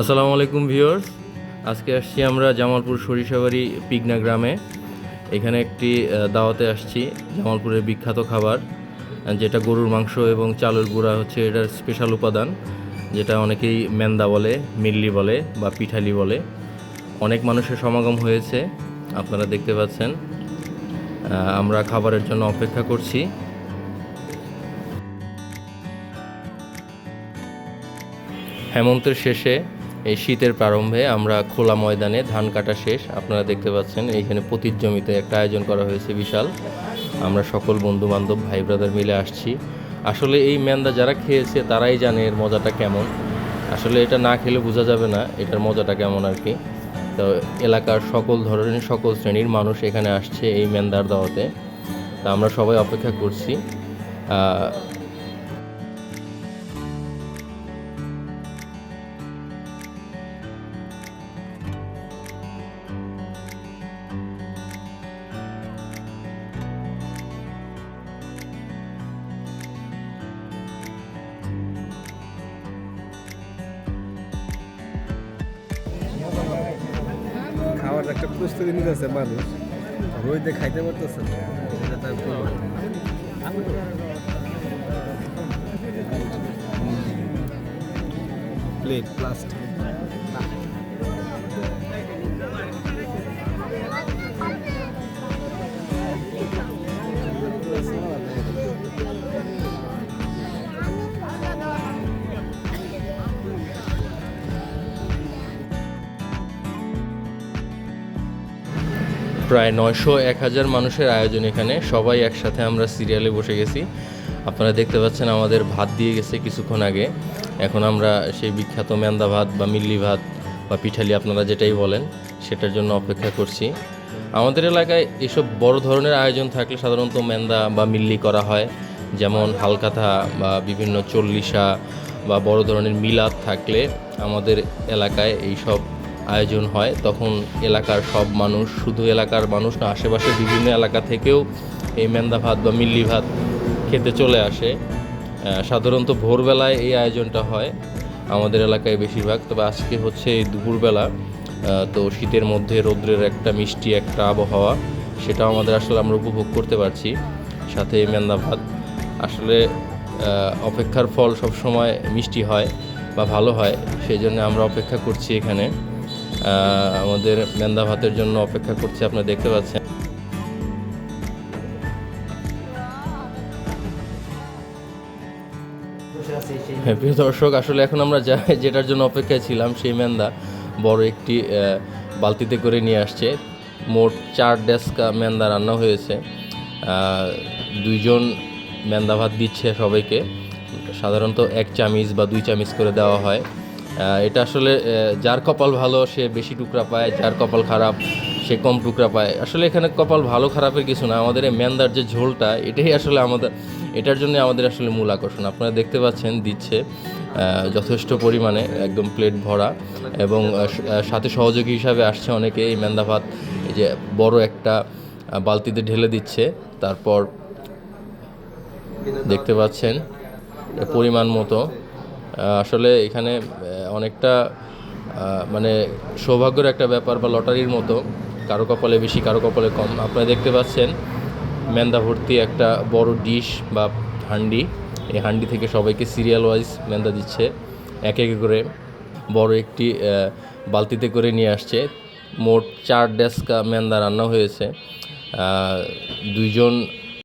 আসসালামু আলাইকুম ভিউয়ার্স। আজকে আসছি আমরা জামালপুর সরিষাবাড়ি পিগনা গ্রামে। এখানে একটি দাওয়াতে আসছি, জামালপুরের বিখ্যাত খাবার, যেটা গরুর মাংস এবং চালের গুঁড়া হচ্ছে এটার স্পেশাল উপাদান, যেটা অনেকেই মেন্দা বলে, মিল্লি বলে বা পিঠালি বলে। অনেক মানুষের সমাগম হয়েছে, আপনারা দেখতে পাচ্ছেন। আমরা খাবারের জন্য অপেক্ষা করছি। হেমন্তের শেষে এই শীতের প্রারম্ভে আমরা খোলা ময়দানে ধান কাটা শেষ। আপনারা দেখতে পাচ্ছেন, এইখানে পতির জমিতে একটা আয়োজন করা হয়েছে বিশাল। আমরা সকল বন্ধু বান্ধব ভাই ব্রাদার মিলে আসছি। আসলে এই মেন্দা যারা খেয়েছে, তারাই জানে এর মজাটা কেমন। আসলে এটা না খেলে বোঝা যাবে না এটার মজাটা কেমন আর কি। তো এলাকার সকল ধরনের, সকল শ্রেণির মানুষ এখানে আসছে এই মেন্দার দাওয়াতে। তা আমরা সবাই অপেক্ষা করছি। খাওয়ার একটা প্রস্তুতি নিতেছে মানুষ। রোদে খাইতে পারতেছে না। Plate plastic. প্রায় নয়শো এক হাজার মানুষের আয়োজন এখানে। সবাই একসাথে আমরা সিরিয়ালে বসে গেছি। আপনারা দেখতে পাচ্ছেন আমাদের ভাত দিয়ে গেছে কিছুক্ষণ আগে। এখন আমরা সেই বিখ্যাত ম্যান্দা ভাত বা মিল্লি ভাত বা পিঠালি আপনারা যেটাই বলেন, সেটার জন্য অপেক্ষা করছি। আমাদের এলাকায় এসব বড় ধরনের আয়োজন থাকলে সাধারণত ম্যান্দা বা মিল্লি করা হয়। যেমন হালকাথা বা বিভিন্ন চল্লিশা বা বড় ধরনের মিলাদ থাকলে আমাদের এলাকায় এইসব আয়োজন হয়, তখন এলাকার সব মানুষ, শুধু এলাকার মানুষ না, আশেপাশের বিভিন্ন এলাকা থেকেও এই মেন্দা ভাত বা মিল্লি ভাত খেতে চলে আসে। সাধারণত ভোরবেলায় এই আয়োজনটা হয়, আমাদের এলাকায় বেশিরভাগ। তবে আজকে হচ্ছে এই দুপুরবেলা তো শীতের মধ্যে রৌদ্রের একটা মিষ্টি, একটা আবহাওয়া সেটাও আমাদের আসলে আমরা উপভোগ করতে পারছি। সাথে এই মেন্দা ভাত আসলে অপেক্ষার ফল সব সময় মিষ্টি হয় বা ভালো হয়, সেই জন্য আমরা অপেক্ষা করছি এখানে। আমাদের মেন্দা ভাতের জন্য অপেক্ষা করছি আপনারা দেখতে পাচ্ছেন। প্রিয় দর্শক, আসলে এখন আমরা যা যেটার জন্য অপেক্ষায় ছিলাম, সেই মেন্দা বড় একটি বালতিতে করে নিয়ে আসছে। মোট চার ডেস্কা মেন্দা রান্না হয়েছে। দুইজন মেন্দা ভাত দিচ্ছে সবাইকে। সাধারণত এক চামিচ বা দুই চামিচ করে দেওয়া হয়। এটা আসলে যার কপাল ভালো, সে বেশি টুকরা পায়, যার কপাল খারাপ, সে কম টুকরা পায়। আসলে এখানে কপাল ভালো, খারাপের কিছু না, আমাদের এই মেন্দার যে ঝোলটা, এটাই আসলে আমাদের, এটার জন্য আমাদের আসলে মূল আকর্ষণ। আপনারা দেখতে পাচ্ছেন, দিচ্ছে যথেষ্ট পরিমাণে, একদম প্লেট ভরা, এবং সাথে সহযোগী হিসাবে আসছে অনেকে, এই ম্যান্দা ভাত যে বড় একটা বালতিতে ঢেলে দিচ্ছে, তারপর দেখতে পাচ্ছেন পরিমাণ মতো। আসলে এখানে অনেকটা মানে সৌভাগ্যের একটা ব্যাপার বা লটারির মতো, কারও কপালে বেশি, কারও কপালে কম। আপনারা দেখতে পাচ্ছেন, মেন্দা ভর্তি একটা বড় ডিশ বা হান্ডি। এই হান্ডি থেকে সবাইকে সিরিয়াল ওয়াইজ মেন্দা দিচ্ছে। এক এক করে বড় একটি বালতিতে করে নিয়ে আসছে। মোট চার ডেস্কা মেন্দা রান্না হয়েছে। দুইজন